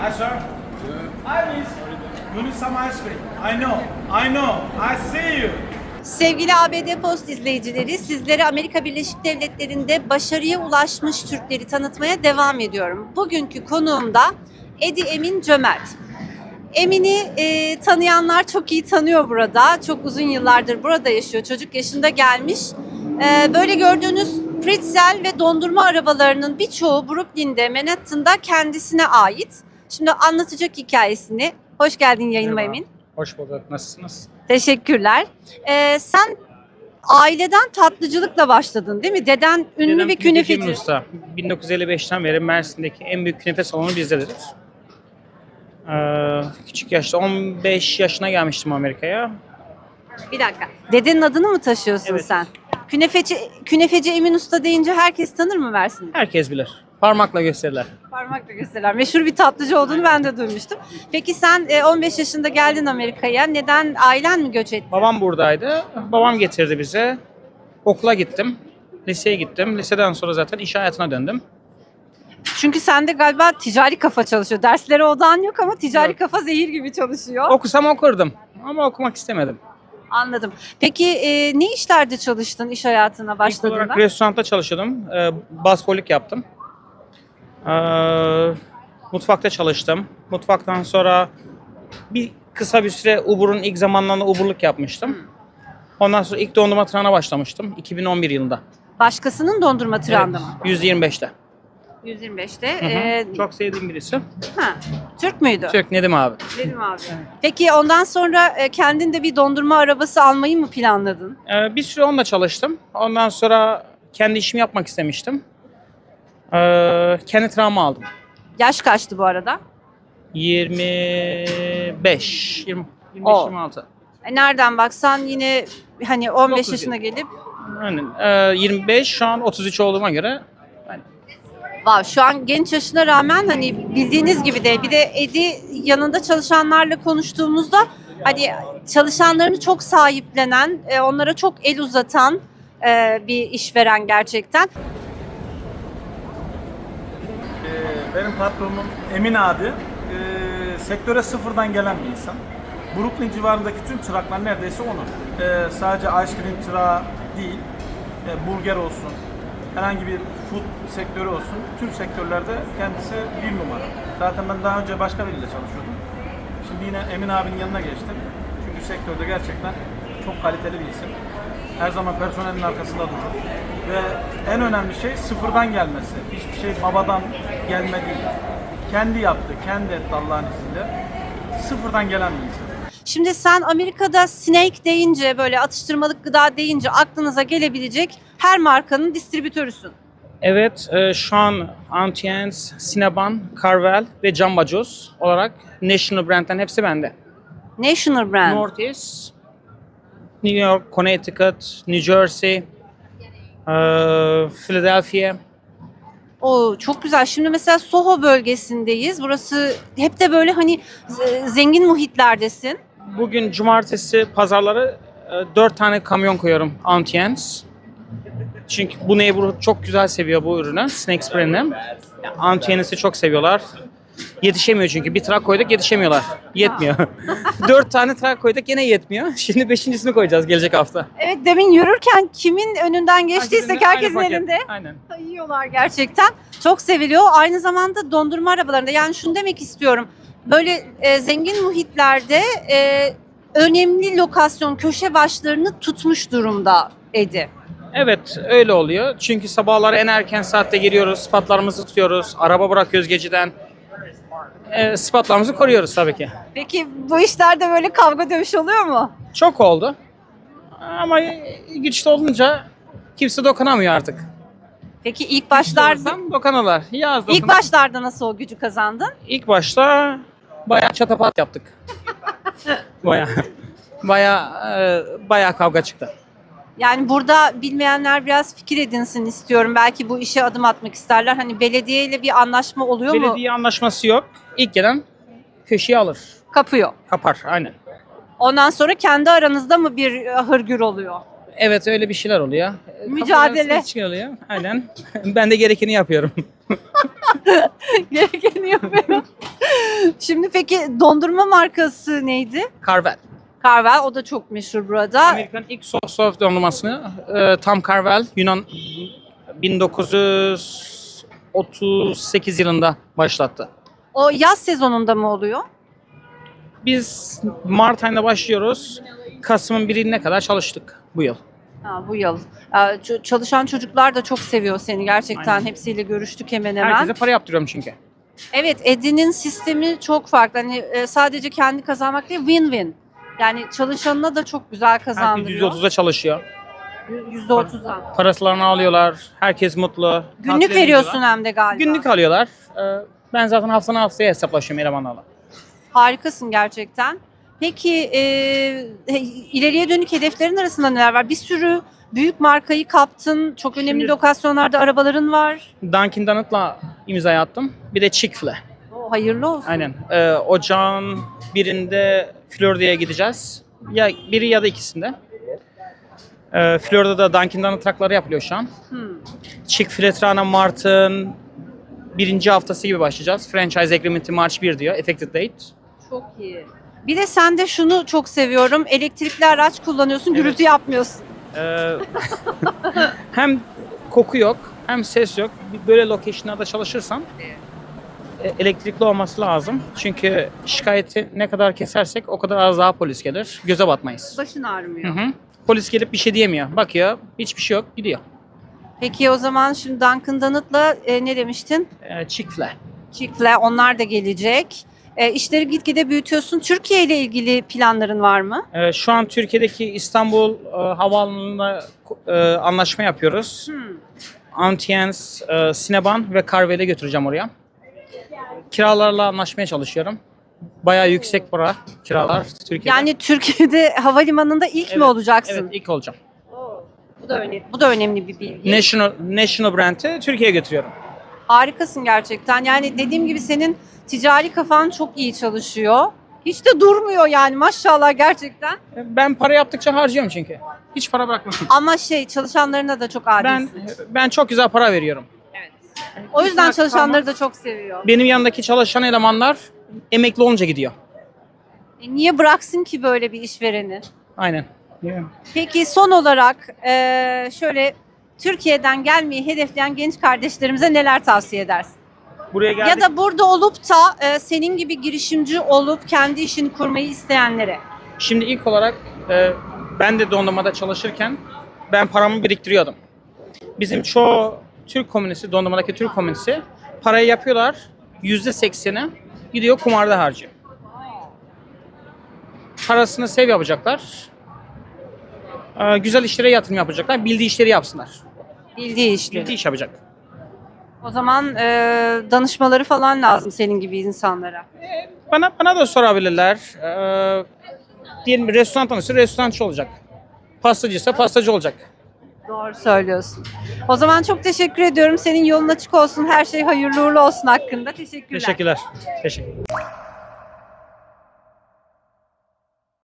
Hi, sir. Hi, miss. You need some ice cream. I know. I know. I see you. Sevgili ABD Post izleyicileri, sizlere Amerika Birleşik Devletleri'nde başarıya ulaşmış Türkleri tanıtmaya devam ediyorum. Bugünkü konuğum da Edi Emin Cömert. Emin'i e, tanıyanlar çok iyi tanıyor burada. Çok uzun yıllardır burada yaşıyor. Çocuk yaşında gelmiş. E, böyle gördüğünüz pretzel ve dondurma arabalarının birçoğu Brooklyn'de, Manhattan'da kendisine ait. Şimdi anlatacak hikayesini. Hoş geldin yayınıma Merhaba. Emin. Hoş bulduk. Nasılsınız? Teşekkürler. Ee, sen aileden tatlıcılıkla başladın değil mi? Deden ünlü Dedem bir Künefe künefeci. Usta. 1955'ten beri Mersin'deki en büyük künefe salonu bizdedir. Ee, küçük yaşta 15 yaşına gelmiştim Amerika'ya. Bir dakika. Dedenin adını mı taşıyorsun Evet. sen? Künefeci, künefeci Emin Usta deyince herkes tanır mı Mersin'i? Herkes bilir. Parmakla gösterirler. Parmakla gösterirler. Meşhur bir tatlıcı olduğunu ben de duymuştum. Peki sen e, 15 yaşında geldin Amerika'ya. Neden ailen mi göç etti? Babam buradaydı. Babam getirdi bize. Okula gittim. Liseye gittim. Liseden sonra zaten iş hayatına döndüm. Çünkü sende galiba ticari kafa çalışıyor. Derslere odağın yok ama ticari Yok. kafa zehir gibi çalışıyor. Okusam okurdum. Ama okumak istemedim. Anladım. Peki e, ne işlerde çalıştın iş hayatına İlk başladığında? olarak restoranda çalışıyordum. Ee, basbolik yaptım. Ee, mutfakta çalıştım. Mutfaktan sonra bir kısa bir süre Uber'un ilk zamanlarında Uber'lık yapmıştım. Ondan sonra ilk dondurma tırağına başlamıştım 2011 yılında. Başkasının dondurma tırağında mı? Evet, 125'te. 125'te. Hı hı. Ee, Çok sevdiğim birisi. ha, Türk müydü? Türk Nedim abi. Dedim abi. Peki ondan sonra e, kendin de bir dondurma arabası almayı mı planladın? Ee, bir süre onunla çalıştım. Ondan sonra kendi işimi yapmak istemiştim. Ee, kendi tırağımı aldım. Yaş kaçtı bu arada? 25, 20, 25, Oo. 26. E, Nereden baksan yine hani 15 Dokuz yaşına gelip Aynen. Ee, 25 şu an 33 olduğuma göre Vav, şu an genç yaşına rağmen hani bildiğiniz gibi de bir de Edi yanında çalışanlarla konuştuğumuzda hani çalışanlarını çok sahiplenen, e, onlara çok el uzatan e, bir işveren gerçekten. Ee, benim patronum Emin abi. Ee, sektöre sıfırdan gelen bir insan. Brooklyn civarındaki tüm çıraklar neredeyse onun. Ee, sadece ice cream çırağı değil, e, burger olsun, herhangi bir food sektörü olsun, tüm sektörlerde kendisi bir numara. Zaten ben daha önce başka biriyle çalışıyordum. Şimdi yine Emin abinin yanına geçtim. Çünkü sektörde gerçekten çok kaliteli bir isim. Her zaman personelin arkasında durur. Ve en önemli şey sıfırdan gelmesi. Hiçbir şey babadan gelme değil. Kendi yaptı, kendi etti Allah'ın izniyle. Sıfırdan gelen bir insan. Şimdi sen Amerika'da snake deyince böyle atıştırmalık gıda deyince aklınıza gelebilecek her markanın distribütörüsün. evet e, şu an Antiens, Cinnabon, Carvel ve Jamba Juice olarak national brandlerin hepsi bende. National brand. Northeast, New York, Connecticut, New Jersey, e, Philadelphia. O çok güzel. Şimdi mesela Soho bölgesindeyiz. Burası hep de böyle hani z- zengin muhitlerdesin. Bugün cumartesi pazarları e, 4 tane kamyon koyuyorum Antiens. Çünkü bu neighborhood çok güzel seviyor bu ürünü. Snacks brand'i. Antiens'i çok seviyorlar. Yetişemiyor çünkü. Bir trak koyduk yetişemiyorlar. Yetmiyor. 4 tane trak koyduk yine yetmiyor. Şimdi beşincisini koyacağız gelecek hafta. Evet demin yürürken kimin önünden geçtiysek Herkesin aynı paket. elinde. Aynen. Yiyorlar gerçekten. Çok seviliyor. Aynı zamanda dondurma arabalarında. Yani şunu demek istiyorum. Böyle e, zengin muhitlerde e, önemli lokasyon köşe başlarını tutmuş durumda Edi. Evet öyle oluyor. Çünkü sabahları en erken saatte giriyoruz. Spotlarımızı tutuyoruz. Araba bırakıyoruz geceden. E, spotlarımızı koruyoruz tabii ki. Peki bu işlerde böyle kavga dövüş oluyor mu? Çok oldu. Ama güçlü olunca kimse dokunamıyor artık. Peki ilk başlarda Doğursam dokanırlar. Yaz ilk başlarda nasıl o gücü kazandın? İlk başta bayağı çatapat yaptık. bayağı bayağı e, bayağı kavga çıktı. Yani burada bilmeyenler biraz fikir edinsin istiyorum. Belki bu işe adım atmak isterler. Hani belediyeyle bir anlaşma oluyor mu? Belediye anlaşması yok. İlk gelen köşeyi alır. Kapıyor. Kapar aynen. Ondan sonra kendi aranızda mı bir e, hırgür oluyor? Evet öyle bir şeyler oluyor. Mücadele. Kafalar çıkıyor. Aynen. ben de gerekeni yapıyorum. Gerekeni yapıyor. Şimdi peki dondurma markası neydi? Carvel. Carvel o da çok meşhur burada. Amerika'nın ilk soft dondurmasını e, Tam Carvel Yunan 1938 yılında başlattı. O yaz sezonunda mı oluyor? Biz Mart ayında başlıyoruz. Kasım'ın birine kadar çalıştık bu yıl. Ha, bu yıl. Ee, Çalışan çocuklar da çok seviyor seni gerçekten. Aynen. Hepsiyle görüştük hemen hemen. Herkese para yaptırıyorum çünkü. Evet, Edi'nin sistemi çok farklı. Hani e, sadece kendi kazanmak değil, win-win. Yani çalışanına da çok güzel Herkes kazandırıyor. %30'a çalışıyor. %30'a. Parasılarını alıyorlar. Herkes mutlu. Günlük Tatile veriyorsun gidiyorlar. hem de galiba. Günlük alıyorlar. Ee, Ben zaten haftanın haftaya hesaplaşıyorum elemanlarla. Harikasın gerçekten. Peki e, he- ileriye dönük hedeflerin arasında neler var? Bir sürü büyük markayı kaptın. Çok önemli Şimdi- lokasyonlarda arabaların var. Dunkin Donut'la imza attım. Bir de Chick-fil-A. Oo, hayırlı olsun. Aynen. Ee, ocağın birinde Florida'ya gideceğiz. Ya biri ya da ikisinde. Ee, Florida'da Dunkin Donut trakları yapılıyor şu an. Hmm. Chick-fil-A Trana Mart'ın birinci haftası gibi başlayacağız. Franchise Agreement'i March 1 diyor. Effective date. Çok iyi. Bir de sen de şunu çok seviyorum. Elektrikli araç kullanıyorsun, Evet. gürültü yapmıyorsun. Ee, hem koku yok hem ses yok. Böyle location'larda çalışırsam e, elektrikli olması lazım. Çünkü şikayeti ne kadar kesersek o kadar az daha polis gelir. Göze batmayız. Başın Hı ağrımıyor. hı. Polis gelip bir şey diyemiyor. Bakıyor, hiçbir şey yok, gidiyor. Peki o zaman şimdi Dunkin Donut'la e, ne demiştin? Ee, Chick-fil-A. Chick-fil-A onlar da gelecek. E, işleri gitgide büyütüyorsun. Türkiye ile ilgili planların var mı? Ee, şu an Türkiye'deki İstanbul e, Havaalanı'na e, anlaşma yapıyoruz. Hmm. Antiens, e, Cinnabon ve Carvel'e götüreceğim oraya. Kiralarla anlaşmaya çalışıyorum. Bayağı yüksek para kiralar Türkiye'de. Yani Türkiye'de havalimanında ilk mi olacaksın? Evet, ilk olacağım. Bu da önemli. Bu da önemli bir bilgi. National National Brand'i Türkiye'ye götürüyorum. Harikasın gerçekten. Yani dediğim gibi senin ticari kafan çok iyi çalışıyor. Hiç de durmuyor yani maşallah gerçekten. Ben para yaptıkça harcıyorum çünkü. Hiç para bırakmıyorum. Ama şey çalışanlarına da çok Ben adilsin. ben çok güzel para veriyorum. O yüzden Bir saat çalışanları da çok seviyor. Benim yanındaki çalışan elemanlar emekli olunca gidiyor. E, niye bıraksın ki böyle bir işvereni? Aynen. Peki son olarak eee, şöyle Türkiye'den gelmeyi hedefleyen genç kardeşlerimize neler tavsiye edersin? Buraya geldik. Ya da burada olup da e, senin gibi girişimci olup kendi işini kurmayı isteyenlere. Şimdi ilk olarak e, ben de dondurmada çalışırken ben paramı biriktiriyordum. Bizim çoğu Türk komünisi, dondurmadaki Türk komünisi parayı yapıyorlar. Yüzde sekseni gidiyor kumarda harcıyor. Parasını sev yapacaklar. E, güzel işlere yatırım yapacaklar. Bildiği işleri yapsınlar. Bildiği işleri. Bildiği iş yapacak. O zaman e, danışmaları falan lazım senin gibi insanlara. Bana bana da sorabilirler. E, diyelim restoran tanısı restorançı olacak. Pastacıysa pastacı olacak. Doğru söylüyorsun. O zaman çok teşekkür ediyorum. Senin yolun açık olsun. Her şey hayırlı uğurlu olsun hakkında. Teşekkürler. Teşekkürler. Teşekkür.